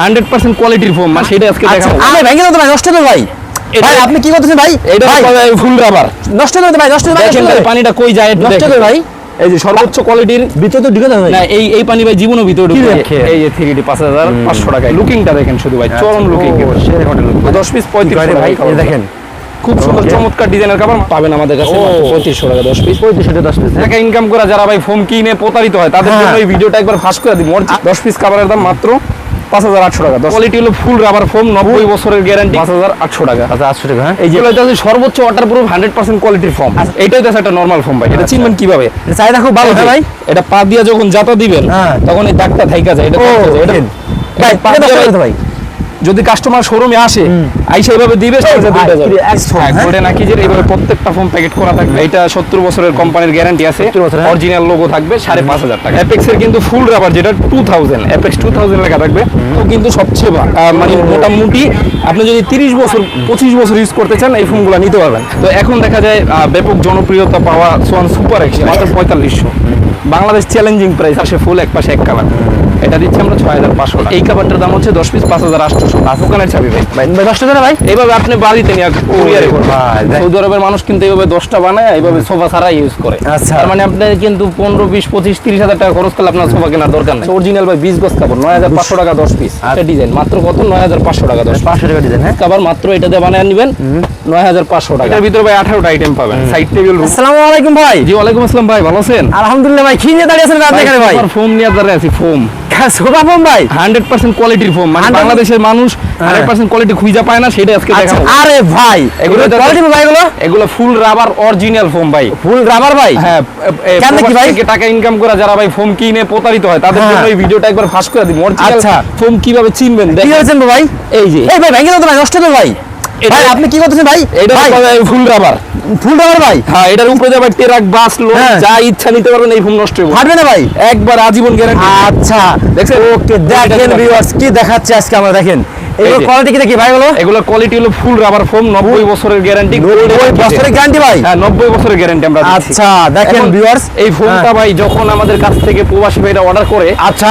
Hundred percent কোয়ালিটির foam মানে সেটা আজকে আচ্ছা দেখাবো। আরে ভেঙে দাও ভাই নষ্ট ভাই। ভাই আপনি কি করতেছেন ভাই? এটা ফুল রাবার। নষ্ট ভাই নষ্ট ভাই, পানিটা কই যায় নষ্ট। ভাই। এই যে সর্বোচ্চ কোয়ালিটির ভিতরে তো ঢুকে না এই এই পানি ভাই জীবনও ভিতরে ঢুকে এই যে থ্রি ডি পাঁচ হাজার পাঁচশো টাকায়। লুকিংটা দেখেন শুধু ভাই চরম লুকিং দশ পিস পঁয়ত্রিশ ভাই ভাই এই দেখেন। খুব সুন্দর চমৎকার ডিজাইনের কাপড় পাবেন আমাদের কাছে পঁয়ত্রিশশো টাকা দশ পিস পঁয়ত্রিশ দশ পিস টাকা ইনকাম করা যারা ভাই ফোন কিনে প্রতারিত হয় তাদের হ্যাঁ। জন্য এই ভিডিওটা একবার ফাঁস করে দিই দশ পিস কাভারের দাম মাত্র পাঁচ হাজার আটশো টাকা কোয়ালিটি হলো ফুল রাবার ফোম নব্বই বছরের গ্যারান্টি পাঁচ হাজার আটশো টাকা। আচ্ছা আটশো টাকা হ্যাঁ? এই যে এটা সর্বোচ্চ ওয়াটার প্রুফ হান্ড্রেড পার্সেন্ট কোয়ালিটির ফর্ম এটাই তো একটা নর্মাল ভাই এটা চিনবেন কীভাবে? চাহিদা খুব ভালো ভাই। এটা পা দিয়ে যখন জাতা দিবেন হ্যাঁ। তখন এই দাগটা থাইকা যায় এটা ও, থাইকা যায়। এটা ভাই। যদি কাস্টমার শোরুমে আসে আইসা এইভাবে দিবে phone, হ্যাঁ, হ্যাঁ? গোল্ডেন আকিজের এইভাবে প্রত্যেকটা ফোন প্যাকেট করা থাকবে? এটা সত্তর বছরের কোম্পানির গ্যারান্টি আছে। 70 বছর, হ্যাঁ। অরিজিনাল লোগো থাকবে সাড়ে পাঁচ হাজার টাকা। অ্যাপেক্স এর কিন্তু ফুল রাবার যেটা two thousand Apex two thousand লেখা থাকবে। তো কিন্তু সবচেয়ে মানে মোটামুটি আপনি যদি তিরিশ বছর পঁচিশ বছর ইউজ করতে চান এই ফোনগুলো নিতে পারবেন। তো এখন দেখা যায় ব্যাপক জনপ্রিয়তা পাওয়া সোয়ান সুপার এক্স মাত্র পঁয়তাল্লিশশো। বাংলাদেশ চ্যালেঞ্জিং প্রাইস আসে ফুল এক পাশে এক কালার এটা দিচ্ছি আমরা ছয় হাজার পাঁচশো এই কাবারটার দাম হচ্ছে দশ পিস পাঁচ হাজার আটশোশো দোকানের চাবি ভাই। ভাই নষ্ট হবে না ভাই? এইভাবে আপনি বাড়িতে নিয়ে কুরিয়ারে। সৌদি আরবের মানুষ কিন্তু এইভাবে দশটা বানায় এইভাবে সোফা ছাড়া ইউজ করে। আচ্ছা। তার মানে আপনি কিন্তু পনেরো বিশ পঁচিশ তিরিশ হাজার টাকা খরচ করলে আপনার সোফা কেনার দরকার নেই। অরিজিনাল ভাই বিশ গজ কাপড় নয় হাজার পাঁচশো টাকা দশ পিস। একটা ডিজাইন মাত্র কত? নয় হাজার পাঁচশো টাকা দশ পাঁচশো টাকা ডিজাইন হ্যাঁ। কাবার মাত্র এটাতে বানিয়ে নেবেন। নয় হাজার পাঁচশো টাকা। এর ভিতরে ভাই আঠারোটা আইটেম পাবেন। সাইড টেবিল আসসালামু আলাইকুম ভাই। জি ওয়ালাইকুম আসসালাম ভাই ভালো আছেন? আলহামদুলিল্লাহ ভাই কি নিয়ে দাঁড়িয়ে আছেন আপনি এখানে ভাই। ফোম নিয়ে দাঁড়িয়ে আছি ফোম সোফা ভাই। কোয়ালিটির ফোম মানে বাংলাদেশের মানুষ হান্ড্রেড পার্সেন্ট কোয়ালিটি খুঁজে পায় না সেটা আজকে আচ্ছা দেখাবো। আরে ভাই এগুলো এগুলো কোয়ালিটি ভাই এগুলো? এগুলো ফুল রাবার অরিজিনাল ফোম ভাই। ফুল রাবার ভাই? হ্যাঁ কেন নাকি ভাই? টাকা ইনকাম করা যারা ভাই ফোম কিনে প্রতারিত হয় তাদের হ্যাঁ। জন্য এই ভিডিওটা একবার ফাঁস করে দিই অরিজিনাল। ফোম কীভাবে চিনবেন দেখেন। ভাই? এই যে। এই ভাই ভেঙে দাও ভাই নষ্ট ভাই। ভাই আপনি কি করতেছেন ভাই? এটা ফুল রাবার ফুল ভাই। হ্যাঁ এটার উপরে যাবে টেরাক বাস লোড হ্যাঁ। যা ইচ্ছা নিতে পারবেন এই ফোন নষ্ট হবে ফাটবে না ভাই। একবার আজীবন গ্যারান্টি আচ্ছা? ওকে দেখেন ভিউয়ার্স কি দেখাচ্ছে আজকে আমরা দেখেন। এগুলো কোয়ালিটি কি দেখি ভাই এগুলো কোয়ালিটি হলো ফুল রাবার ফোম নব্বই বছরের গ্যারান্টি ওই বছরের গ্যারান্টি ভাই? হ্যাঁ নব্বই বছরের গ্যারান্টি আমরা দিচ্ছি। আচ্ছা দেখেন ভিউয়ার্স এই ফোনটা ভাই যখন আমাদের কাছ থেকে প্রবাসী ভাইরা অর্ডার করে আচ্ছা।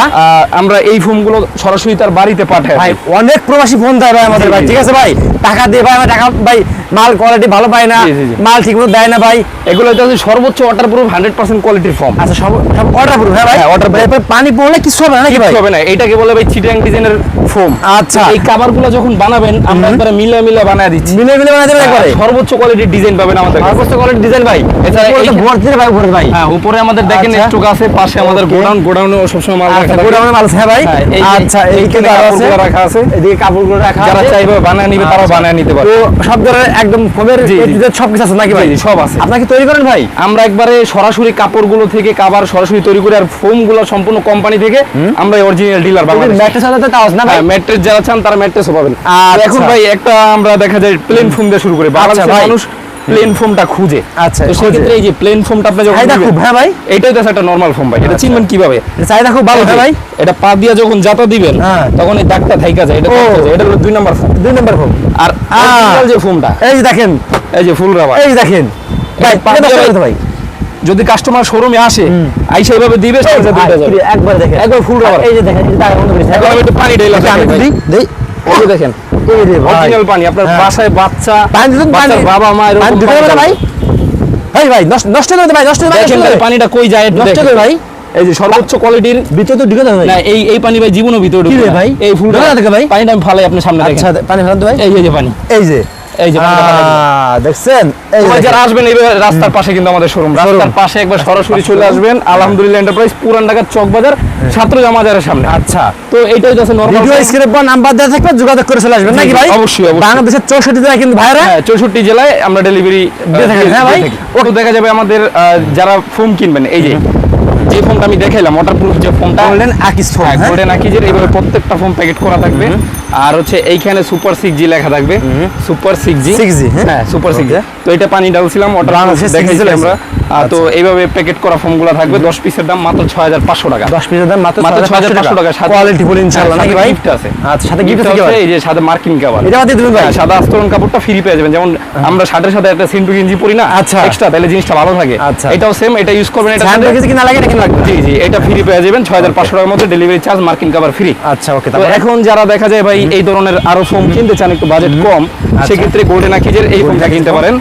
আমরা এই ফোনগুলো সরাসরি তার বাড়িতে পাঠাই ভাই অনেক প্রবাসী ফোন দেয় ভাই আমাদের ভাই। ঠিক আছে ভাই? টাকা দিয়ে ভাই আমরা টাকা ভাই মাল কোয়ালিটি ভালো পাই না। মাল মাল ঠিক মতো দেয় না ভাই। এগুলো হচ্ছে সর্বোচ্চ ওয়াটার প্রুফ হান্ড্রেড পার্সেন্ট কোয়ালিটির ফর্ম আচ্ছা সব অর্ডার করুন হ্যাঁ ভাই? হ্যাঁ, order এরপর পানি পড়লে কিছু হবে না নাকি ভাই? হবে না। এটাকে বলে ভাই চিটাং ডিজাইনের ফোম আচ্ছা। এই কাভারগুলো যখন বানাবেন আমরা একবারে মিলে মিলে বানায় দিচ্ছি। মিলে মিলে বানাতে পারে একবারে? সর্বোচ্চ কোয়ালিটির ডিজাইন পাবেন আমাদের কাছে। সর্বোচ্চ কোয়ালিটি ডিজাইন ভাই। তো এই- ভাই উপরে ভাই। হ্যাঁ উপরে আমাদের দেখেন আচ্ছা। স্টক আছে পাশে আমাদের গোডাউন গোডাউনে সবসময় মাল রাখা আচ্ছা গোডাউনে মাল আছে হ্যাঁ ভাই। হ্যাঁ, আচ্ছা এই এইখানে আছে। রাখা আছে। এদিকে কাপড়গুলো রাখা যারা চাইবে বানায় নিবে তারাও আচ্ছা। বানায় নিতে পারে তো সব ধরনের একদম ফোমের জি, জি। সব কিছু আছে নাকি ভাই? সব আছে। আপনারা কি তৈরি করেন ভাই? আমরা একবারে সরাসরি কাপড়গুলো থেকে কাবার সরাসরি তৈরি করে আর ফোমগুলো সম্পূর্ণ কোম্পানি থেকে আমরা অরিজিনাল ডিলার বাংলাদেশ। ম্যাট্রেস সাথে তাও আছে না ভাই? হ্যাঁ ম্যাট্রেস যারা চান তারা ম্যাট্রেসও পাবেন। আচ্ছা। এখন ভাই একটা আমরা দেখা যায় প্লেন ফোম দিয়ে শুরু করি। বাংলাদেশের মানুষ প্লেন ফোমটা খুঁজে। আচ্ছা। সেক্ষেত্রে এই যে প্লেন ফোমটা আপনি যখন চাহিদা নিবেন, খুব, হ্যাঁ ভাই? এটাই তো একটা নরমাল ফোম ভাই। এটা আচ্ছা। চিনবেন কীভাবে? এটা চাহিদা খুব ভালো হ্যাঁ ভাই। এটা পা দিয়া যখন জাতা দিবেন হ্যাঁ। তখন এই দাগটা থাইকা যায়। এটা। এটা হলো দুই নাম্বার ফোম দুই নম্বর ফোম আর যে ফোমটা এই দেখেন। এই যে ফুল রাবার এই দেখেন। ভাই এটা ভাই। যদি কাস্টমার শোরুমে আসে আইসা এইভাবে দিবে। একবার দেখেন। একবার full rubber। এই যে দেখেন আমি একটু পানি ঢেলে আচ্ছা, আমি দেই এই দেখেন এই রে ভাই অরিজিনাল পানি আপনার হ্যাঁ। বাসায় বাচ্চা পানি দিতেন পানি বাবা মা এরকম পানি দিতে খাবে। ভাই ভাই ভাই নষ্ট নষ্ট ভাই নষ্ট হবে দেখেন। পানিটা কই যায় নষ্ট করে ভাই এই যে সর্বোচ্চ কোয়ালিটির ভিতরে তো ঢুকে যাবে না এই এই পানি ভাই জীবনও ভিতরে কি ঢুকবে রে না। ভাই? এই ফুলটা ঢোকা ভাই? পানিটা আমি ফালাই আপনার সামনে আচ্ছা পানি ফেলান তো ভাই এই যে পানি এই যে এই যে পানিটা ফালাই দিলাম। আহ, দেখছেন? এই যে সবাই দেখেন। যারা আসবেন এইভাবে রাস্তার পাশে কিন্তু আমাদের শোরুম রাস্তার পাশে একবার সরাসরি চলে আসবেন। আলহামদুলিল্লাহ এন্টারপ্রাইজ পুরান ঢাকার চক বাজার ছাত্র জামাজারের সামনে। আচ্ছা। তো এইটাই হচ্ছে নরমাল ভিডিও স্ক্রিনের পর নাম্বার দেওয়া থাকবে যোগাযোগ করে চলে আসবেন। নাকি ভাই? অবশ্যই, অবশ্যই। বাংলাদেশের চৌষট্টি জেলায় কিন্তু ভাইরা হ্যাঁ জেলায় আমরা ডেলিভারি দিয়ে হ্যাঁ ভাই? ওটা দেখা যাবে আমাদের যারা ফোম কিনবেন এই যে যে ফোনটা আমি দেখাইলাম ওয়াটারপ্রুফ যে ফোনটা আকিস ফোন হ্যাঁ? গোল্ডেন আকিজের এইভাবে প্রত্যেকটা ফোন প্যাকেট করা থাকবে। আর হচ্ছে এইখানে সুপার সিক্স জি লেখা থাকবে। সুপার সিক্স জি 6G, হ্যাঁ? হ্যাঁ সুপার সিক্স জি তো এটা পানি ডালছিলাম ওটা বাংলাদেশে 6G দেখাইছি আমরা। তো এইভাবে প্যাকেট করা ফোমগুলো থাকবে দশ পিসের দাম মাত্র ছয় হাজার পাঁচশো টাকা। দশ পিসের দাম মাত্র মাত্র ছয় হাজার পাঁচশো টাকা। সাথে- কোয়ালিটি ফুল ইনশাল্লাহ হ্যাঁ, নাকি ভাই? gift আছে। আচ্ছা সাথে গিফট গিফট আছে এই যে সাদা মার্কিং কাভার এটা দিয়ে দিবেন ভাই। হ্যাঁ, সাদা আস্তরণ কাপড়টা ফ্রি পেয়ে যাবেন। যেমন আমরা শার্টের সাথে একটা সিন্টু গেঞ্জি পরি না আচ্ছা। এক্সট্রা তাহলে জিনিসটা ভালো থাকে। আচ্ছা। এটাও সেম এটা ইউজ করবেন এটা হ্যান্ড রেখেছি কি না লাগে এটা কি লাগবে? জি জি এটা ফ্রি পেয়ে যাবেন ছয় হাজার পাঁচশো টাকার মধ্যে ডেলিভারি চার্জ মার্কিন কাভার ফ্রি আচ্ছা ওকে তো তারপর? এখন যারা দেখা যায় ভাই এই ধরনের আরও ফোম কিনতে চান একটু বাজেট কম আচ্ছা। সেক্ষেত্রে গোল্ডেন আকিজের এই ফোনটা কিনতে পারেন।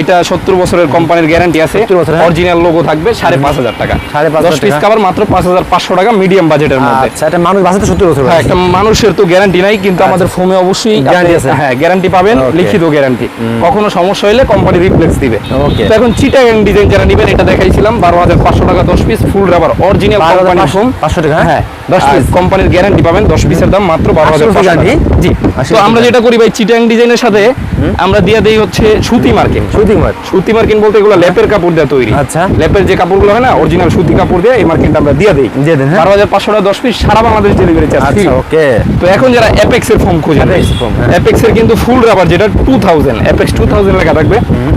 এটা সত্তর বছরের কোম্পানির গ্যারান্টি আছে। 70 হ্যাঁ। অরিজিনাল লোগো থাকবে সাড়ে পাঁচ হাজার টাকা। সাড়ে পাঁচ দশ পিস কাবার মাত্র পাঁচ হাজার পাঁচশো টাকা মিডিয়াম বাজেটের মধ্যে। একটা মানুষ বাঁচাতে সত্যি বছর হ্যাঁ একটা মানুষের তো গ্যারান্টি নাই কিন্তু আমাদের ফোমে অবশ্যই গ্যারান্টি আছে? হ্যাঁ গ্যারান্টি পাবেন লিখিত গ্যারান্টি কখনো সমস্যা হলে কোম্পানি রিপ্লেস দিবে। Okay. তো এখন চিটাগাং ডিজাইন যারা নেবেন এটা দেখাইছিলাম বারো হাজার পাঁচশো টাকা দশ piece full rubber original company পাঁচশো- পাঁচশো টাকা, হ্যাঁ? কোম্পানির গ্যারান্টি পাবেন দশ পিসের দাম মাত্র বারো হাজার? জি তো আমরা যেটা করি ভাই চিটাং ডিজাইনের সাথে আমরা দিয়ে দেই হচ্ছে সুতি মার্কিন সুতি মার সুতি মার্কিন বলতে এগুলো লেপের কাপড় দিয়ে তৈরি। আচ্ছা। লেপের যে কাপড়গুলো হয় না অরিজিনাল সুতি কাপড় দিয়ে এই মার্কিনটা আমরা দিয়ে দিই। দিয়ে দেন, হ্যাঁ? বারো হাজার পাঁচশো টাকা দশ পিস সারা বাংলাদেশ ডেলিভারি চার্জ আচ্ছা ওকে তো এখন যারা অ্যাপেক্স এর Apex হ্যাঁ। অ্যাপেক্স এর কিন্তু ফুল রাবার যেটা two thousand Apex two thousand লেখা থাকবে।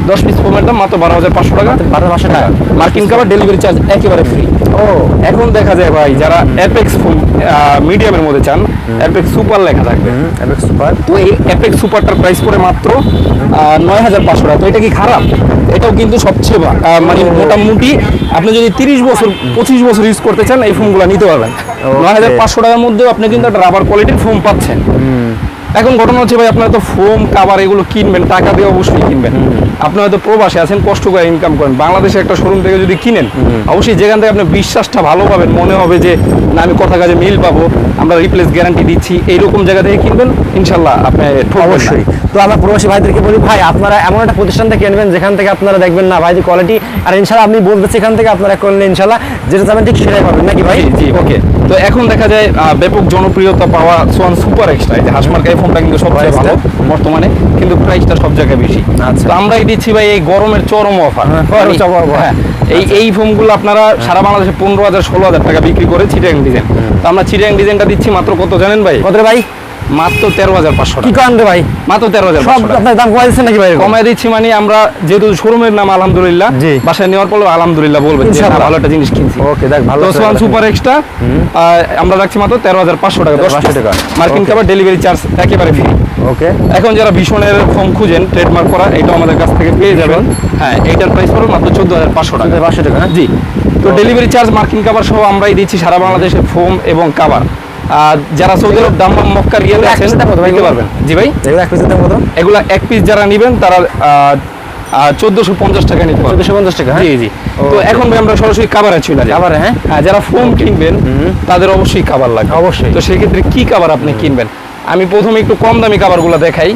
দশ পিস ফোমের দাম মাত্র বারো হাজার পাঁচশো টাকা। বারো পাঁচশো টাকা। মার্কিন কাভার ডেলিভারি চার্জ একেবারে ফ্রি ও। এখন দেখা যায় ভাই যারা অ্যাপেক্স ফোম মিডিয়ামের মধ্যে চান অ্যাপেক্স সুপার লেখা থাকবে। অ্যাপেক্স সুপার তো এই অ্যাপেক্স সুপারটার প্রাইস পড়ে মাত্র নয় হাজার পাঁচশো টাকা। তো এটা কি খারাপ? এটাও কিন্তু সবচেয়ে মানে মোটামুটি আপনি যদি তিরিশ বছর পঁচিশ বছর ইউজ করতে চান এই ফোনগুলো নিতে পারবেন। নয় হাজার পাঁচশো টাকার মধ্যেও আপনি কিন্তু একটা রাবার কোয়ালিটির ফোন পাচ্ছেন। এখন ঘটনা হচ্ছে ভাই আপনারা তো ফোম কাবার এগুলো কিনবেন টাকা দিয়ে অবশ্যই কিনবেন। আপনি হয়তো প্রবাসে আছেন কষ্ট করে ইনকাম করেন। বাংলাদেশে একটা শোরুম থেকে যদি কিনেন অবশ্যই যেখান থেকে আপনি বিশ্বাসটা ভালো পাবেন মনে হবে যে না আমি কথা কাজে মিল পাবো আমরা রিপ্লেস গ্যারান্টি দিচ্ছি। এইরকম জায়গা থেকে কিনবেন ইনশাল্লাহ আপনি অবশ্যই। তো আমরা প্রবাসী ভাইদেরকে বলি ভাই আপনারা এমন একটা প্রতিষ্ঠান থেকে কিনবেন যেখান থেকে আপনারা দেখবেন না ভাই কোয়ালিটি আর ইনশাল্লাহ আপনি বলতেছি এখান থেকে আপনারা করলে ইনশাল্লাহ যেটা চাবেন ঠিক সেটাই পাবেন। নাকি ভাই? জি ওকে তো এখন দেখা যায় ব্যাপক জনপ্রিয়তা পাওয়া সোয়ান সুপার এক্সট্রা এই যে হাসমার্কা এই ফোনটা কিন্তু সবচেয়ে? ভালো বর্তমানে কিন্তু প্রাইসটা সব জায়গায় বেশি। আচ্ছা। তো আমরাই দিচ্ছি ভাই এই গরমের চরম অফার। হ্যাঁ, offer। হ্যাঁ এই এই ফোনগুলো আপনারা সারা বাংলাদেশে পনেরো হাজার ষোলো হাজার টাকা বিক্রি করে চিটাং ডিজাইন তো আমরা চিটাং ডিজাইনটা দিচ্ছি মাত্র কত জানেন ভাই? কত ভাই? মাত্র তেরো হাজার পাঁচশো কি টাকা করেন ভাই? মাত্র তেরো হাজার সব আপনার দাম কমাই দিচ্ছেন নাকি ভাই দিচ্ছি মানে আমরা যেহেতু শোরুমের নাম আলহামদুলিল্লাহ। জি। বাসায় নেওয়ার পর আলহামদুলিল্লাহ বলবেন। ভালো একটা জিনিস কিনছি। ওকে দেখ ভালো। সুপার এক্সট্রা আমরা রাখছি মাত্র তেরো হাজার পাঁচশো টাকা দশ টাকা। মার্কিন ডেলিভারি চার্জ একেবারে ফ্রি ওকে। এখন যারা ভীষণের ফোন খুঁজেন ট্রেডমার্ক করা এটাও আমাদের কাছ থেকে পেয়ে যাবেন। হ্যাঁ এইটার প্রাইস পড়বে মাত্র চোদ্দ হাজার পাঁচশো টাকা। পাঁচশো টাকা? জি। তো ডেলিভারি চার্জ মার্কিন কাভার সহ আমরাই দিচ্ছি সারা বাংলাদেশে ফোম এবং কাভার যারা সৌদি আরব দাম মক্কা রিয়ালে এক আছেন এগুলো? পারবেন। জি ভাই? এগুলো এক পিসের দাম কত? এগুলা এক পিস যারা নেবেন তারা চোদ্দশো পঞ্চাশ টাকা নিতে পারবেন। চোদ্দশো পঞ্চাশ টাকা হ্যাঁ? জি জি। তো এখন ভাই আমরা সরাসরি কাভারে চলে যাই কাভারে, হ্যাঁ? যারা ফোন কিনবেন তাদের অবশ্যই কাভার লাগবে। অবশ্যই। তো সেক্ষেত্রে কি কাভার আপনি কিনবেন? আমি প্রথমে একটু কম দামি কাভারগুলো দেখাই।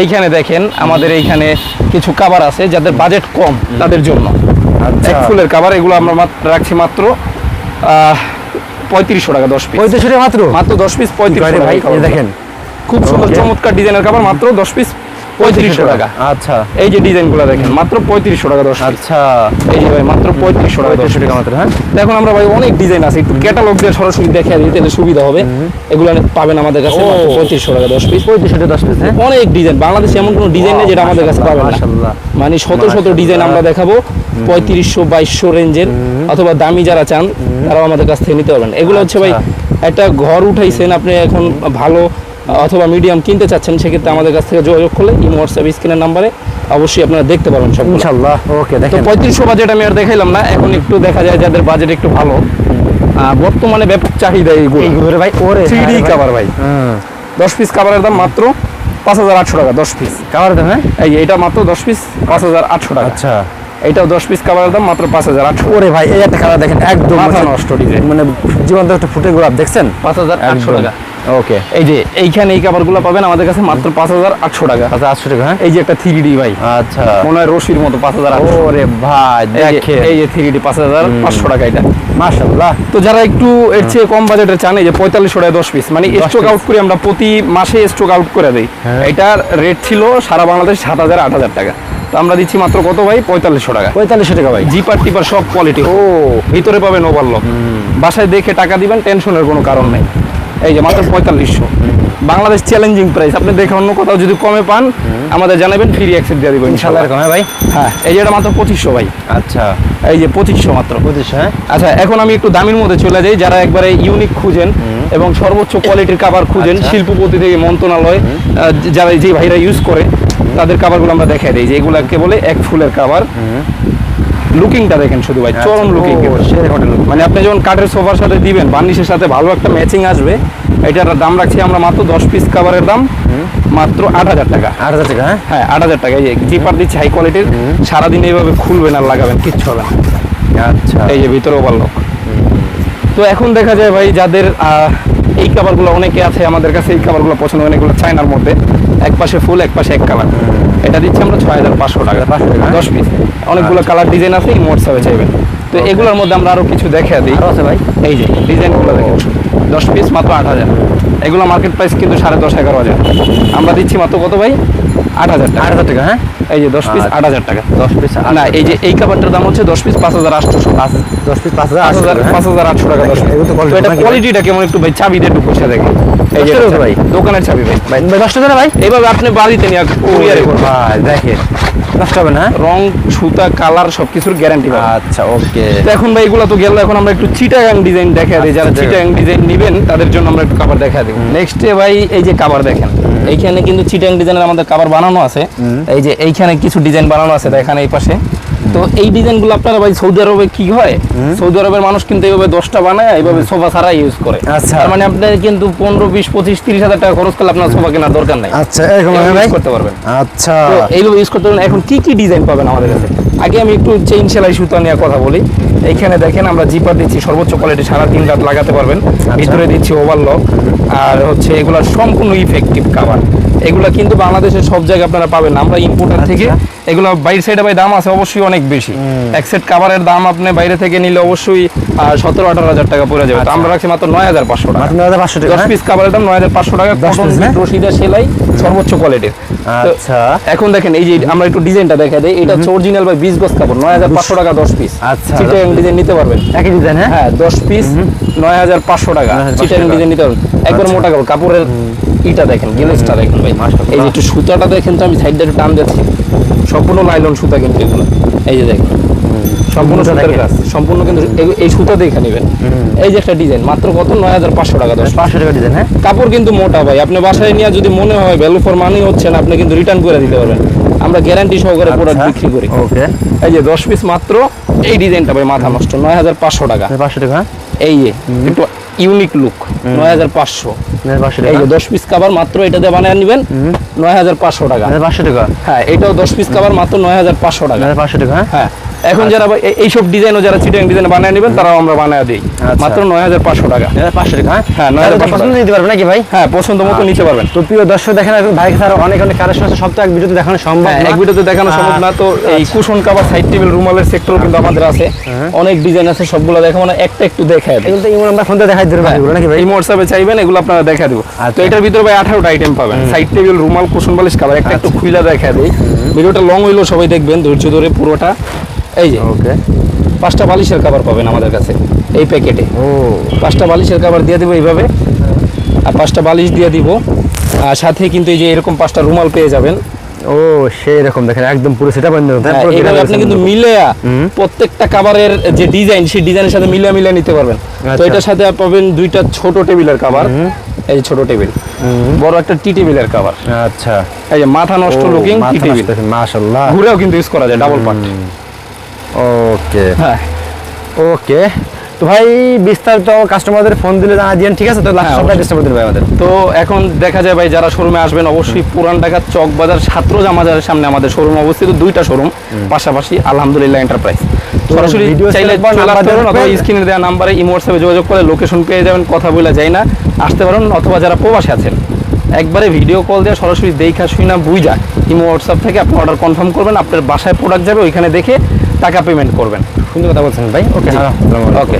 এইখানে দেখেন আমাদের এইখানে কিছু কাভার আছে যাদের বাজেট কম তাদের জন্য। আচ্ছা। ফুলের কাভার এগুলো আমরা রাখছি মাত্র। পঁয়ত্রিশশো টাকা দশ পিস পঁয়ত্রিশশো টাকা মাত্র? মাত্র দশ পিস পঁয়ত্রিশ দেখেন। খুব সুন্দর চমৎকার ডিজাইনের খাবার মাত্র দশ পিস পঁয়ত্রিশশো টাকা। আচ্ছা। এই যে ডিজাইনগুলো দেখেন মাত্র পঁয়ত্রিশশো টাকা দশ। আচ্ছা। এই যে ভাই মাত্র পঁয়ত্রিশশো টাকা দশ টাকা মাত্র হ্যাঁ? আমরা ভাই অনেক ডিজাইন আছে একটু ক্যাটালগ দিয়ে সরাসরি দেখে দিই তাহলে সুবিধা হবে। এগুলো পাবেন আমাদের কাছে পঁয়ত্রিশশো টাকা দশ পিস। পঁয়ত্রিশশো টাকা দশ পিস হ্যাঁ? অনেক ডিজাইন বাংলাদেশে এমন কোনো ডিজাইন নেই যেটা আমাদের কাছে পাবেন না। মানে শত শত ডিজাইন আমরা দেখাবো পঁয়ত্রিশশো বাইশশো রেঞ্জের অথবা দামি যারা চান তারাও আমাদের কাছ থেকে নিতে পারবেন। এগুলো হচ্ছে ভাই আচ্ছা। একটা ঘর উঠাইছেন আপনি এখন ভালো অথবা মিডিয়াম কিনতে চাচ্ছেন সেক্ষেত্রে আমাদের কাছ থেকে যোগাযোগ করলে ইমো হোয়াটসঅ্যাপ স্ক্রিনের নাম্বারে অবশ্যই আপনারা দেখতে পারবেন সব ইনশাআল্লাহ ওকে দেখেন। পঁয়ত্রিশশো বাজেট আমি আর দেখাইলাম না এখন একটু দেখা যায় যাদের বাজেট একটু ভালো। বর্তমানে ব্যাপক চাহিদা এইগুলো। ভাই ওরে থ্রি। কাভার ভাই। দশ পিস কাভারের দাম মাত্র পাঁচ হাজার আটশো টাকা দশ পিস কাভার দাম হ্যাঁ? এই এটা মাত্র দশ পিস পাঁচ হাজার আটশো টাকা। আচ্ছা। এইটাও দশ পিস কাভারের দাম মাত্র পাঁচ হাজার আটশো ওরে ভাই এই একটা কালার দেখেন একদম মাথা মানে- নষ্ট মানে জীবন্ত একটা ফুটে গোলাপ দেখছেন? পাঁচ হাজার আটশো টাকা। ওকে এই যে এইখানে এই কাভারগুলো পাবেন আমাদের কাছে মাত্র পাঁচ হাজার আটশো টাকা। আচ্ছা আটশো টাকা হ্যাঁ? এই যে একটা থ্রি ডি ভাই। আচ্ছা। মনে হয় রশির মতো পাঁচ হাজার আটশো। ওরে ভাই দেখেন। এই যে থ্রি ডি পাঁচ হাজার পাঁচশো টাকা এটা। মাশাআল্লাহ। তো যারা একটু এর চেয়ে কম বাজেটের চান এই যে পঁয়তাল্লিশশো টাকা দশ পিস মানে স্টক আউট করি আমরা প্রতি মাসে স্টক আউট করে দিই। হ্যাঁ। এটার রেট ছিল সারা বাংলাদেশ সাত হাজার আট হাজার টাকা। তো আমরা দিচ্ছি মাত্র কত ভাই? পঁয়তাল্লিশশো টাকা। পঁয়তাল্লিশশো টাকা ভাই। জিপার টিপার সব কোয়ালিটি ও। ভিতরে পাবেন ওভারলক বাসায় দেখে টাকা দিবেন টেনশনের কোনো কারণ নেই। এই যে মাত্র পঁয়তাল্লিশশো। বাংলাদেশ চ্যালেঞ্জিং প্রাইস আপনি দেখে অন্য কোথাও যদি কমে পান আমাদের জানাবেন ফ্রি অ্যাক্সেস দিয়ে দিব ইনশাল্লাহ। হ্যাঁ ভাই? হ্যাঁ এই যে এটা মাত্র পঁচিশশো ভাই। আচ্ছা। এই যে পঁচিশশো মাত্র। পঁচিশ হ্যাঁ? আচ্ছা এখন আমি একটু দামের মধ্যে চলে যাই। যারা একবারে ইউনিক খুঁজেন এবং সর্বোচ্চ কোয়ালিটির কাবার খুঁজেন আচ্ছা। শিল্পপতি থেকে মন্ত্রণালয় যারা যে ভাইরা ইউজ করে তাদের কাবারগুলো আমরা দেখাই দিই। যে এগুলাকে বলে এক ফুলের কাবার লুকিংটা দেখেন শুধু ভাই চরম লুকিং। মানে আপনি যখন কাঠের সোফার সাথে দিবেন বার্নিশের সাথে ভালো একটা ম্যাচিং আসবে এটার দাম রাখছি আমরা মাত্র দশ পিস কাভারের দাম মাত্র আট হাজার টাকা। আট হাজার টাকা হ্যাঁ? হ্যাঁ আট হাজার টাকা এই যে জিপার দিচ্ছি হাই কোয়ালিটির সারাদিন এইভাবে খুলবেন আর লাগাবেন কিচ্ছু হবে না। আচ্ছা। এই যে ভিতরে ওভারলক তো এখন দেখা যায় ভাই যাদের এই কাভারগুলো অনেকে আছে আমাদের কাছে এই কাভারগুলো পছন্দ হয় এগুলো চায়নার মধ্যে এক পাশে ফুল এক পাশে এক কালার এটা দিচ্ছি আমরা ছয় হাজার পাঁচশো টাকা 500 টাকা, দশ পিস অনেকগুলো কালার ডিজাইন আছে এই হোয়াটসঅ্যাপে চাইবেন। তো এগুলোর মধ্যে আমরা আরও কিছু দেখে দিই। আছে ভাই। এই যে ডিজাইনগুলো দেখেন। দশ পিস মাত্র আট হাজার। এগুলো মার্কেট প্রাইস কিন্তু সাড়ে দশ এগারো হাজার। আমরা দিচ্ছি মাত্র কত ভাই? আট হাজার টাকা। আট হাজার টাকা হ্যাঁ? এই যে দশ পিস আচ্ছা। আট হাজার টাকা। দশ পিস না এই যে এই কাপড়টার দাম হচ্ছে দশ পিস পাঁচ হাজার আটশোশো। পাঁচ দশ পিস পাঁচ হাজার পাঁচ হাজার হ্যাঁ? পাঁচ হাজার আটশো টাকা দশ তো quality এটা কোয়ালিটিটা কেমন একটু ভাই? চাবি দিয়ে একটু পুষে দেখে এই যে দশ ভাই? দোকানের চাবি ভাই। ভাই দশ টাকা ভাই? এইভাবে আপনি বাড়িতে নিয়ে কুরিয়ারে করবেন ভাই দেখেন। নষ্ট হবে না হ্যাঁ? রং সুতা কালার সবকিছুর গ্যারান্টি আচ্ছা ওকে। এখন ভাই এগুলো তো গেল এখন আমরা একটু চিটাগাং ডিজাইন দেখা দিই। যারা আচ্ছা, চিটাগাং ডিজাইন নেবেন তাদের জন্য আমরা একটু কাভার দেখা দিই। নেক্সটে ভাই এই যে কাভার দেখেন। এইখানে কিন্তু চিটাং ডিজাইনের আমাদের কাভার বানানো আছে। এই যে এইখানে কিছু ডিজাইন বানানো আছে এখানে এই পাশে। তো এই ডিজাইনগুলো আপনারা ভাই সৌদি আরবে কি হয়? সৌদি আরবের মানুষ কিন্তু এইভাবে দশটা বানায় এইভাবে সোফা ছাড়া ইউজ করে। আচ্ছা। তার মানে আপনার কিন্তু পনেরো বিশ পঁচিশ তিরিশ হাজার টাকা খরচ করলে আপনার সোফা কেনার দরকার নাই। আচ্ছা এইভাবে করতে পারবেন। আচ্ছা। এইগুলো ইউজ করতে পারবেন। এখন কি কি ডিজাইন পাবেন আমাদের কাছে? আগে আমি একটু চেইন সেলাই সুতা নিয়ে কথা বলি। এইখানে দেখেন আমরা জিপার দিচ্ছি সর্বোচ্চ কোয়ালিটি সারা তিন রাত লাগাতে পারবেন। ভিতরে দিচ্ছি ওভারলক আর হচ্ছে এগুলো সম্পূর্ণ ইফেক্টিভ কাভার এগুলো কিন্তু বাংলাদেশের সব জায়গায় আপনারা পাবেন। আমরা ইম্পোর্টার থেকে এগুলো বাইরের সাইডে ভাই দাম আছে অবশ্যই অনেক বেশি। এক সেট কাভারের দাম আপনি বাইরে থেকে নিলে অবশ্যই সতেরো আঠারো হাজার টাকা পড়ে যাবে। আমরা রাখছি মাত্র নয় হাজার পাঁচশো টাকা। নয় হাজার পাঁচশো টাকা দশ হ্যাঁ? পিস কাভারের দাম নয় হাজার পাঁচশো টাকা হ্যাঁ? রশিদা সেলাই সর্বোচ্চ কোয়ালিটির আচ্ছা। এখন দেখেন এই যে আমরা একটু ডিজাইনটা দেখা দেই এটা হচ্ছে অরিজিনাল বাই 20 গজ কাপড় 9500 টাকা 10 পিস আচ্ছা। চিটাং ডিজাইন নিতে পারবেন। একই ডিজাইন হ্যাঁ? হ্যাঁ 10 পিস 9500 টাকা। 9500 চিটাং টাকা। ডিজাইন নিতে পারবেন। একবার আচ্ছা। মোটা কাপড় কাপড়ের ইটা দেখেন গিলেসটা দেখেন ভাই মাশাআল্লাহ। এই যে একটু সুতাটা দেখেন তো আমি সাইডটা একটু টান দিচ্ছি। সম্পূর্ণ লাইলন সুতা কিন্তু এগুলো। এই যে দেখেন। সম্পূর্ণ সুতার কাজ। সম্পূর্ণ কিন্তু এই- সুতা দেখে নেবেন। এই যে একটা ডিজাইন মাত্র কত? 9500 টাকা 10 পাঁচশো টাকা ডিজাইন হ্যাঁ? কাপড় কিন্তু মোটা ভাই আপনি বাসায় নিয়ে যদি মনে হয় ভ্যালু ফর মানি হচ্ছে না আপনি কিন্তু রিটার্ন করে দিতে পারবেন। আমরা গ্যারান্টি সহকারে প্রোডাক্ট বিক্রি করি। ওকে এই যে দশ পিস মাত্র এই ডিজাইনটা ভাই মাথা নষ্ট নয় হাজার পাঁচশো টাকা। পাঁচশো টাকা? এই যে একটু ইউনিক লুক নয় হাজার পাঁচশো। নয় পাঁচশো এই টাকা যে দশ পিস কভার মাত্র এটা দিয়ে বানিয়ে নেবেন নয় হাজার পাঁচশো টাকা। নয় পাঁচশো টাকা? হ্যাঁ এটাও দশ পিস কভার মাত্র নয় হাজার পাঁচশো টাকা। নয় পাঁচশো টাকা? হ্যাঁ। এখন যারা ভাই এই- এইসব ডিজাইনও যারা চিটাং ডিজাইন বানিয়ে নেবেন তারাও আমরা বানিয়ে দিই। আচ্ছা। মাত্র নয় হাজার পাঁচশো টাকা। পাঁচশো টাকা হ্যাঁ? হ্যাঁ, নয় হাজার পছন্দ নিতে পারবে নাকি ভাই? হ্যাঁ পছন্দ মতো নিতে পারবেন। তো প্রিয় দর্শক দেখেন ভাই স্যার অনেক অনেক কালেকশন আছে সব তো এক ভিডিওতে দেখানো সম্ভব হ্যাঁ এক ভিডিওতে দেখানো সম্ভব না। তো এই কুশন কাভার সাইড টেবিল রুমালের সেক্টর কিন্তু আমাদের আছে। অনেক ডিজাইন আছে সবগুলো দেখাবো না একটা একটু দেখায় এগুলো তো আমরা নাকি ভাই? হোয়াটসঅ্যাপে চাইবেন এগুলো আপনারা দেখা দেবো। তো আচ্ছা। এটার ভিতরে ভাই আঠারোটা আইটেম পাবেন। সাইড টেবিল রুমাল কুশন বালিশ কাভার একটা একটু খুইলা দেখা দিই। ভিডিওটা লং হইলেও সবাই দেখবেন ধৈর্য ধরে পুরোটা। এই যে ওকে পাঁচটা বালিশের কাভার পাবেন আমাদের কাছে এই প্যাকেটে ও। পাঁচটা বালিশের কাভার দিয়ে দেবো এইভাবে আর পাঁচটা বালিশ দিয়ে দিব আর সাথে কিন্তু এই যে এরকম পাঁচটা রুমাল পেয়ে যাবেন। ও সেই রকম দেখেন একদম পুরো সেটা বন্ধ হ্যাঁ, এইভাবে আপনি কিন্তু মিলেয়া প্রত্যেকটা কাভারের যে ডিজাইন সেই ডিজাইনের সাথে মিলিয়ে মিলিয়ে নিতে পারবেন। তো আচ্ছা। এটার সাথে পাবেন দুইটা ছোট টেবিলের কাভার এই যে ছোট টেবিল বড় একটা টি টেবিলের কাভার আচ্ছা। এই যে মাথা নষ্ট লুকিং টি টেবিল। মাশাআল্লাহ। ঘুরেও কিন্তু ইউজ করা যায় ডাবল পার্ট ওকে হ্যাঁ। ওকে তো ভাই বিস্তারিত কাস্টমারদের ফোন দিলে জানা দিয়েন ঠিক আছে? তো লাস্ট হ্যাঁ। ডিস্টার্ব দিন ভাই আমাদের। তো এখন দেখা যায় ভাই যারা শোরুমে আসবেন অবশ্যই পুরান ঢাকার চক বাজার ছাত্র জামাজারের সামনে আমাদের শোরুম অবস্থিত দুইটা শোরুম পাশাপাশি আলহামদুলিল্লাহ এন্টারপ্রাইজ সরাসরি চাইলে অথবা স্ক্রিনে দেওয়া নাম্বারে ইমো হোয়াটসঅ্যাপে যোগাযোগ করে লোকেশন পেয়ে যাবেন কথা বলে যাই না আসতে পারেন অথবা যারা প্রবাসে আছেন একবারে ভিডিও কল দিয়ে সরাসরি দেখা শুই না বুঝা ইমো হোয়াটসঅ্যাপ থেকে আপনি অর্ডার কনফার্ম করবেন আপনার বাসায় প্রোডাক্ট যাবে ওইখানে দেখে টাকা পেমেন্ট করবেন। সুন্দর কথা বলছেন ভাই? ওকে ওকে